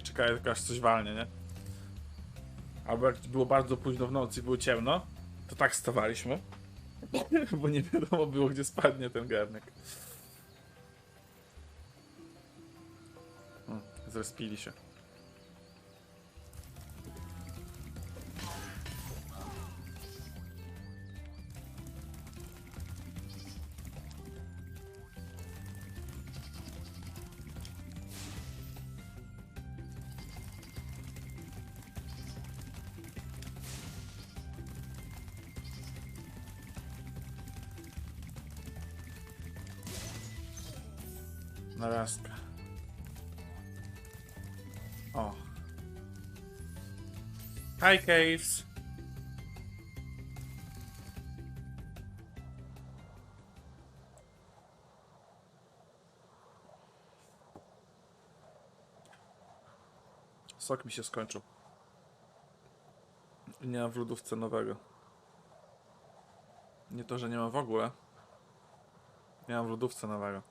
i czekają tylko aż coś walnie, nie? Albo jak było bardzo późno w nocy i było ciemno, to tak stawaliśmy. Bo nie wiadomo było, gdzie spadnie ten garnek. Hmm, zrespili się. Narazka. O. Hi, Caves. Sok mi się skończył. Nie mam w lodówce nowego. Nie to, że nie mam w ogóle. Nie mam w lodówce nowego.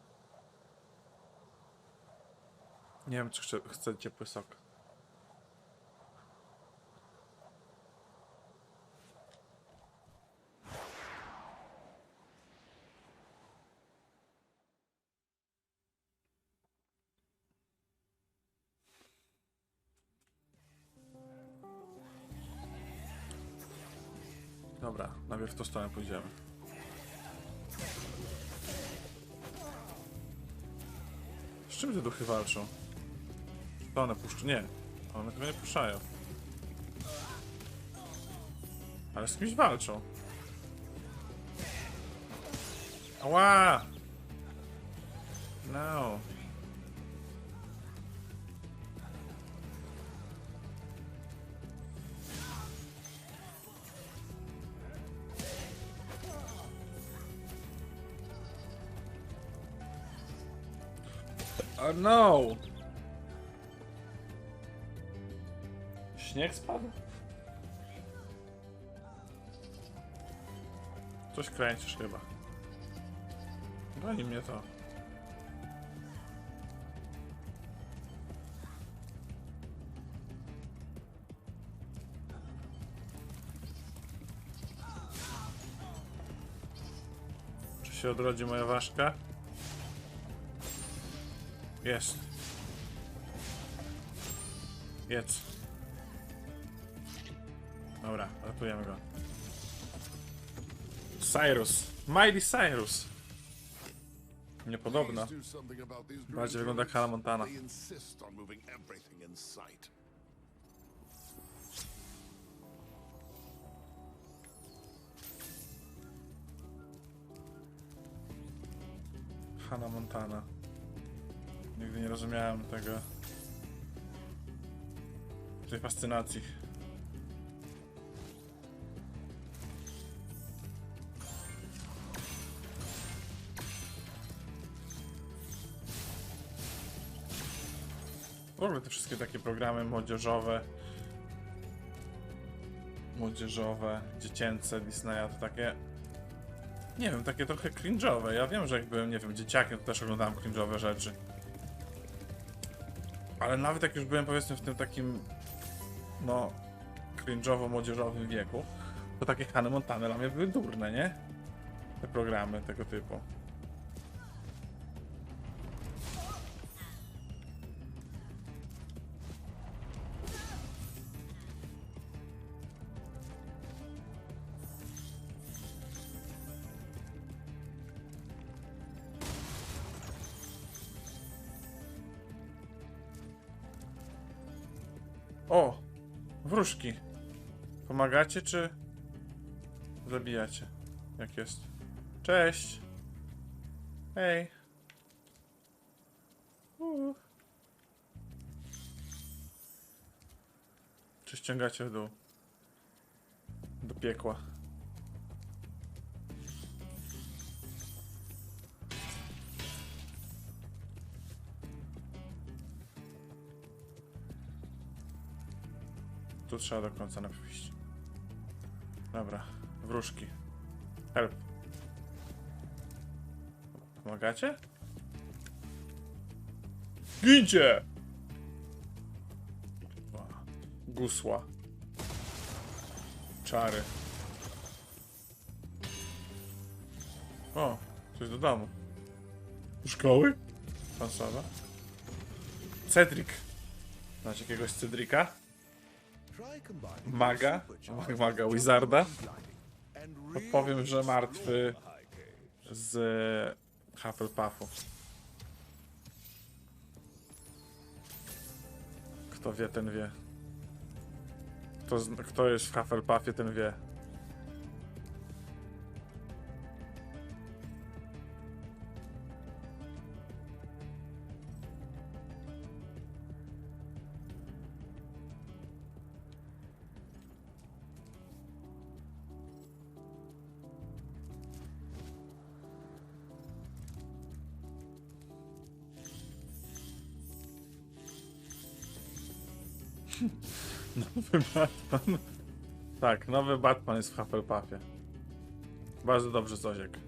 Nie wiem, czy chcę, chcę ciepły sok. Dobra, najpierw w tą stronę pójdziemy. Z czym te duchy walczą? To one puszczą. Nie, one tego nie puszczają. Ale z kimś walczą. Ała! No. Oh no! Śnieg spadł? Coś kręcisz chyba. Goni mnie to. Czy się odrodzi moja ważka? Jest. Jedz. Ratujemy go. Cyrus. Mighty Cyrus. Niepodobno. Bardziej wygląda jak Hannah Montana. Hannah Montana. Nigdy nie rozumiałem tego. tej fascynacji. W ogóle te wszystkie takie programy młodzieżowe, młodzieżowe, dziecięce Disneya to takie nie wiem, takie trochę cringe'owe. Ja wiem, że jak byłem, nie wiem, dzieciakiem, to też oglądałem cringe'owe rzeczy. Ale nawet jak już byłem, powiedzmy, w tym takim, no, cringe'owo-młodzieżowym wieku, to takie Hany Montany dla mnie były durne, nie? Te programy tego typu. Wróżki. Pomagacie czy zabijacie? Jak jest? Cześć! Hej! Uuu. Czy ściągacie w dół? Do piekła. Trzeba do końca iść. Dobra, wróżki. Help. Pomagacie? Gincie! Gusła. Czary. O, coś do domu. Do szkoły? Pansowa. Cedric. Znacie jakiegoś Cedrika? Maga? Mag- Maga Wizarda? Podpowiem, że martwy z Hufflepuffu. Kto wie, ten wie. Kto, kto jest w Hufflepuffie, ten wie. Nowy Batman. Tak, nowy Batman jest w Hufflepuffie. Bardzo dobrze, Zoziek.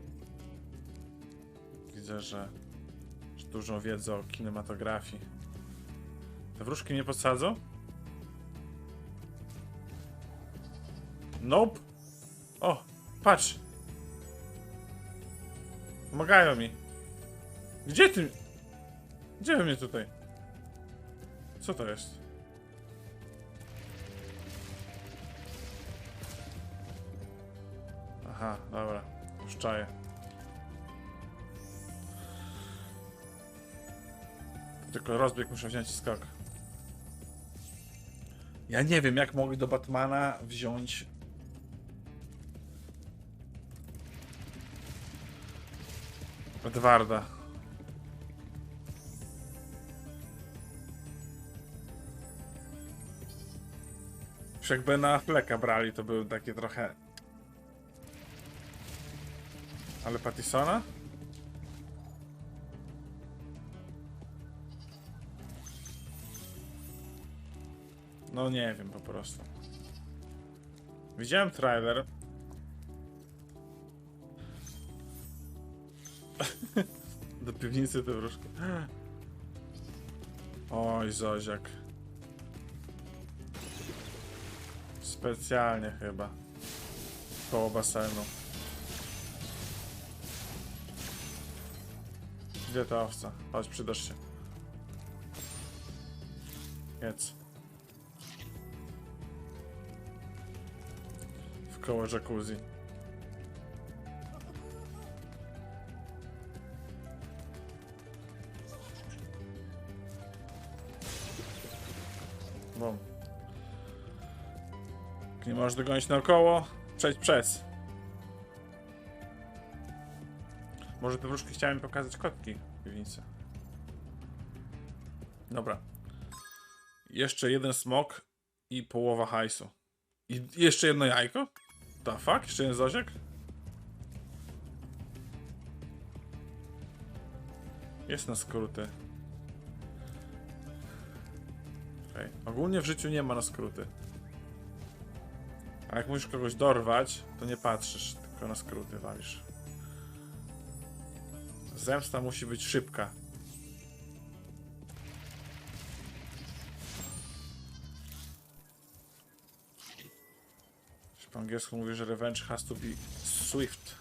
Widzę, że, że dużą wiedzę o kinematografii. Te wróżki nie podsadzą? Nope. O, patrz. Pomagają mi. Gdzie ty? Gdzie wy mnie tutaj? Co to jest? Aha, dobra. Już czaję. Tylko rozbieg muszę wziąć i skok. Ja nie wiem, jak mogli do Batmana wziąć... Edwarda. Jakby na fleka brali, to były takie trochę ale Pattisona? No nie wiem po prostu. Widziałem trailer. Do piwnicy to wróżka. Oj, Zoziak. Specjalnie chyba. Koło basenu. Gdzie ta owca? Chodź, przydasz się. Jedz. W koło jacuzzi. Jak Nie możesz dogonić naokoło. Przejdź przez. Może te wróżki chciałem pokazać kotki w piwnicy. Dobra. Jeszcze jeden smok i połowa hajsu. I jeszcze jedno jajko? Da fuck? Jeszcze jeden zoziek? Jest na skróty. Okej. Ogólnie w życiu nie ma na skróty. A jak musisz kogoś dorwać, to nie patrzysz, tylko na skróty walisz. Zemsta musi być szybka. Po angielsku mówi, że revenge has to be swift.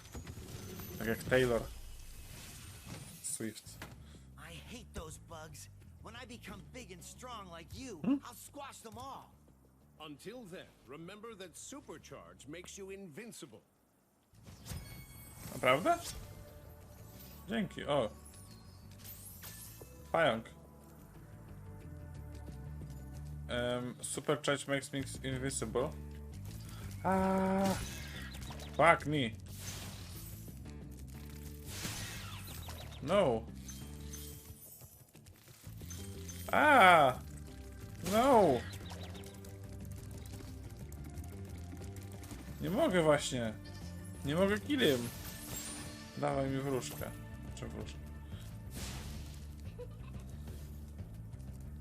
Tak jak Taylor. Swift. I hate those bugs. When I become big and strong like you, I'll squash them all. Until then, remember that supercharge makes you invincible. Naprawdę? Dzięki, o. Pająk. Um, super charge makes me invisible. Ah, fuck me. No. Ah, no. Nie mogę właśnie. Nie mogę killem. Dawaj mi wróżkę. Wróżkę?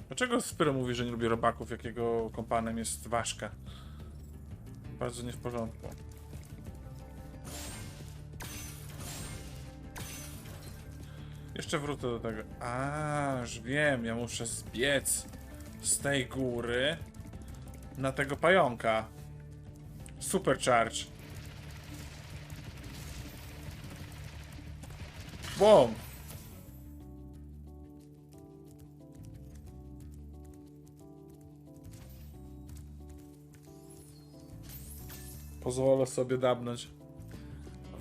Dlaczego Spyro mówi, że nie lubi robaków, jak jego kompanem jest ważka? Bardzo nie w porządku. Jeszcze wrócę do tego. A, już wiem, ja muszę zbiec z tej góry na tego pająka. Supercharge. Bom! Pozwolę sobie dabnąć.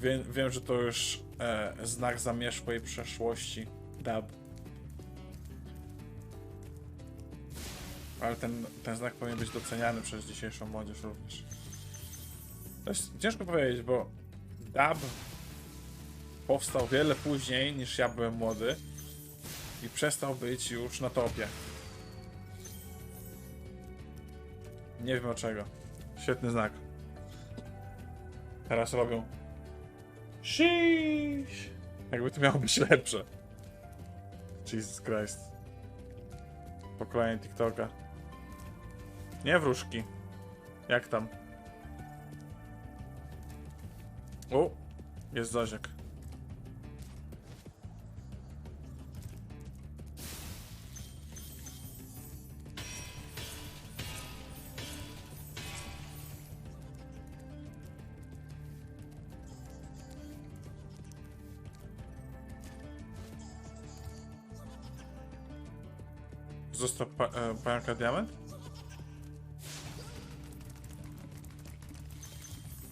Wiem, wiem że to już e, znak zamierzchłej przeszłości. Dab. Ale ten, ten znak powinien być doceniany przez dzisiejszą młodzież również. To jest ciężko powiedzieć, bo dub powstał wiele później niż ja byłem młody i przestał być już na topie. Nie wiem dlaczego. Świetny znak. Teraz robią Sheesh. Jakby to miało być lepsze. Jesus Christ. Pokolenie TikToka. Nie wróżki. Jak tam? O! Jest Zoziek. Został pa e, pająka diament?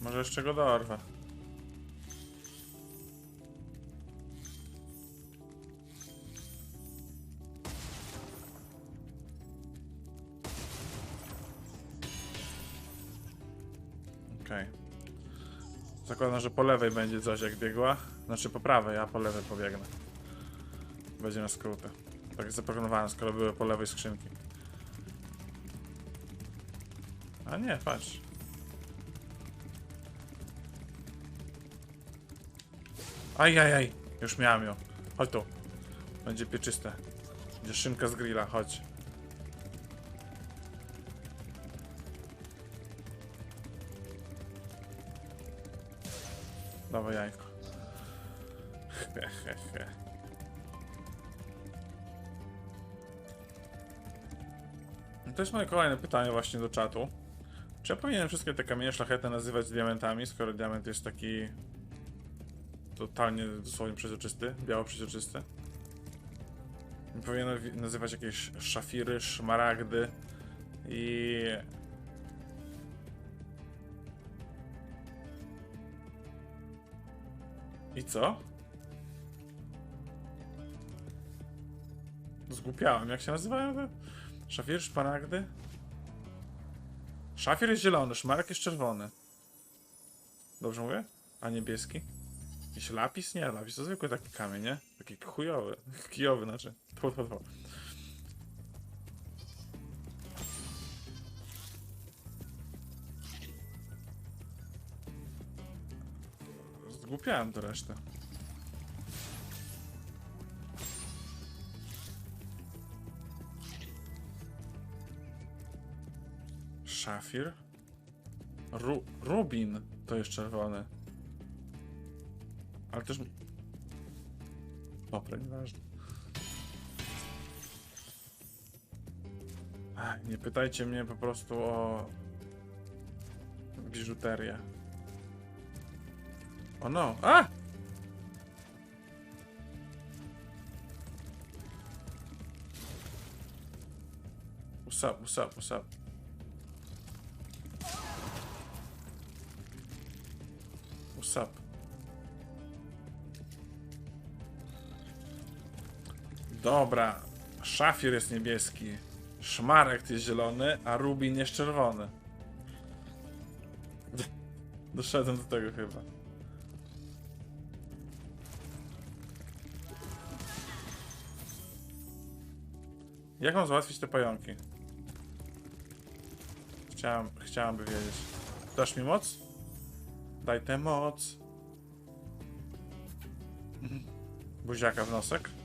Może jeszcze go dorwę. Okej. Zakładam, że po lewej będzie coś jak biegła. Znaczy po prawej, a po lewej pobiegnę. Będzie na skróty. Tak zaproponowałem, skoro były po lewej skrzynki. A nie, patrz. Ajajaj, już miałem ją. Chodź tu. Będzie pieczyste. Będzie szynka z grilla, chodź. Dawaj jajko. He, he, he. To jest moje kolejne pytanie właśnie do czatu. Czy ja powinienem wszystkie te kamienie szlachetne nazywać diamentami, skoro diament jest taki totalnie dosłownie przezroczysty, biało przezroczysty? Nie Powinienem wi- nazywać jakieś szafiry, szmaragdy i... I co? Zgłupiałem, jak się nazywają te? Szafir, szmaragdy? Szafir jest zielony, szmarek jest czerwony. Dobrze mówię? A niebieski? Jakiś lapis? Nie, lapis to zwykły taki kamień, nie? Taki chujowy, kijowy znaczy. Tfu, tfu, tfu. Zgłupiałem to resztę. Szafir? Ru Rubin to jest czerwony. Ale też... Dobra, nieważne. Nie pytajcie mnie po prostu o... biżuterię. O no! A! What's up, what's up, what's up? Dobra. Szafir jest niebieski. Szmarek jest zielony, a Rubin jest czerwony. Doszedłem do tego chyba. Jak mam załatwić te pająki? Chciałem, chciałem by wiedzieć. Dasz mi moc? Daj tę moc. Buziaka w nosek.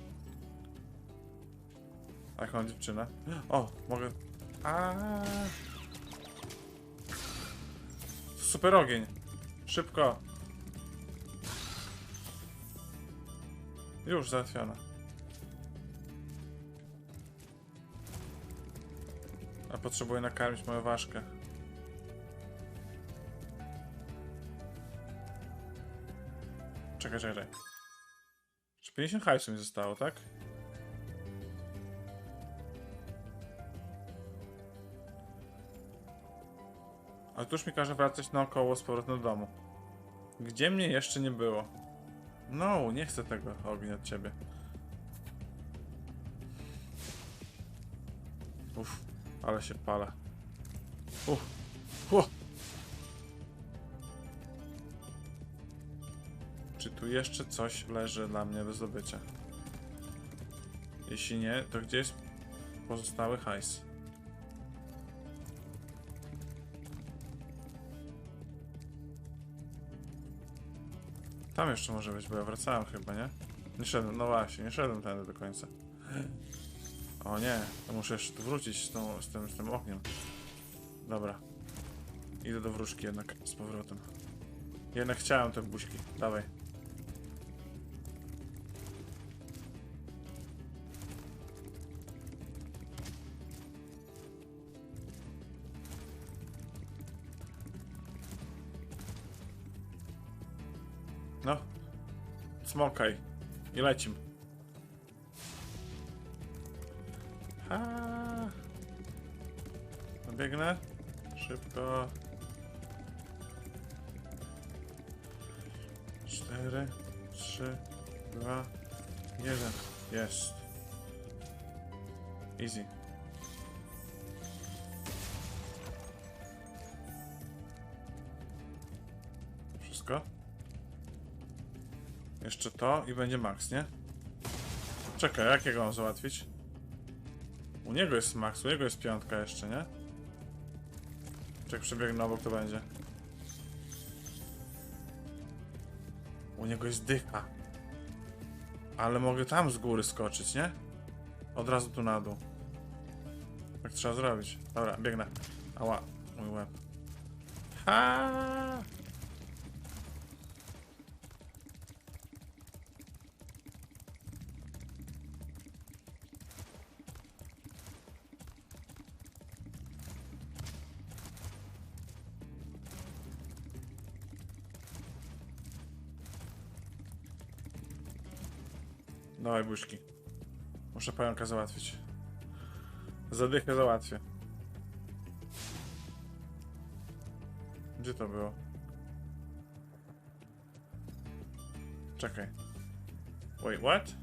Mam dziewczynę? O, mogę... A. Super ogień. Szybko. Już załatwiona. A potrzebuję nakarmić moją ważkę. Czekaj, czekaj. Czy 50 hajsu mi zostało, tak? A tuż mi każe wracać naokoło z powrotem do domu. Gdzie mnie jeszcze nie było? No, nie chcę tego ognia od ciebie. Uff, ale się pala. Uff, uff. Czy tu jeszcze coś leży dla mnie do zdobycia? Jeśli nie, to gdzie jest pozostały hajs? Tam jeszcze może być, bo ja wracałem chyba, nie? Nie szedłem, no właśnie, nie szedłem tędy do końca. O nie, to muszę jeszcze tu wrócić z, tą, z, tym, z tym ogniem. Dobra. Idę do wróżki jednak z powrotem. Jednak chciałem te buźki. Dawaj. No. Smokaj. I lecim. Ha. Biegnę. Szybko. Cztery, trzy, dwa, jeden. Jest. Easy. Jeszcze to i będzie max, nie? Czekaj, jakiego mam załatwić? U niego jest max, u niego jest piątka jeszcze, nie? Czy jak przebiegnę obok, to będzie? U niego jest dycha. Ale mogę tam z góry skoczyć, nie? Od razu tu na dół. Tak trzeba zrobić. Dobra, biegnę. Ała, mój łeb. Ha! Dawaj buźki. Muszę pająka załatwić. Zadychę załatwię. Gdzie to było? Czekaj. Wait, what?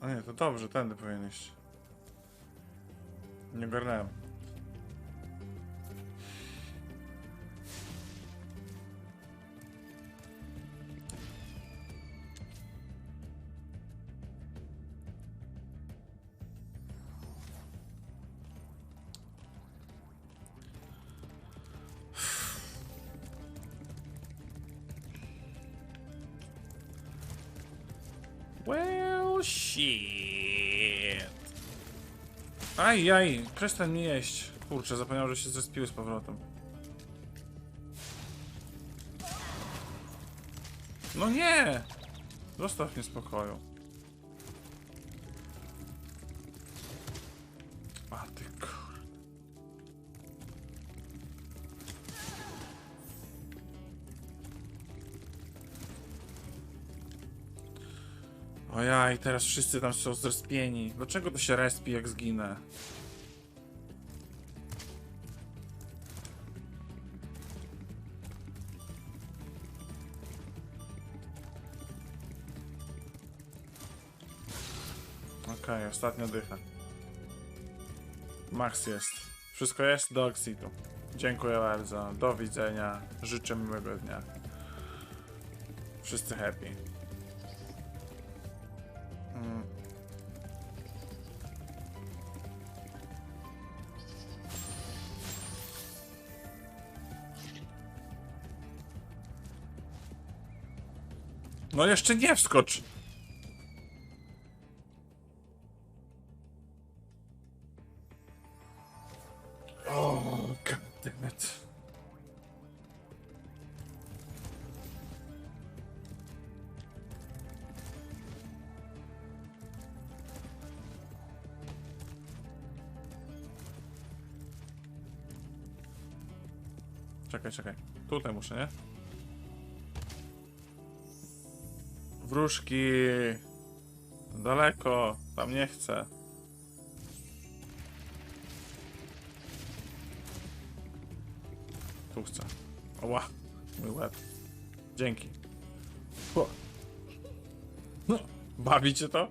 A nie, to dobrze, tędy powinien iść. Nie ogarnąłem. Well, shit. Aj, aj, przestań mnie jeść. Kurczę, zapomniałem, że się zespiły z powrotem. No nie! Zostaw mnie spokoju. Ojaj, teraz wszyscy tam są zrespieni. Dlaczego to się respi jak zginę? Okej, ostatnia dycha. Max jest. Wszystko jest do Exitu. Dziękuję bardzo. Do widzenia. Życzę miłego dnia. Wszyscy happy. No jeszcze nie wskocz. Oh, goddammit. Czekaj, czekaj. Tutaj muszę, nie? Wróżki. Daleko. Tam nie chcę. Tu chcę. Oła. Mój łeb. Dzięki. No, bawi cię to?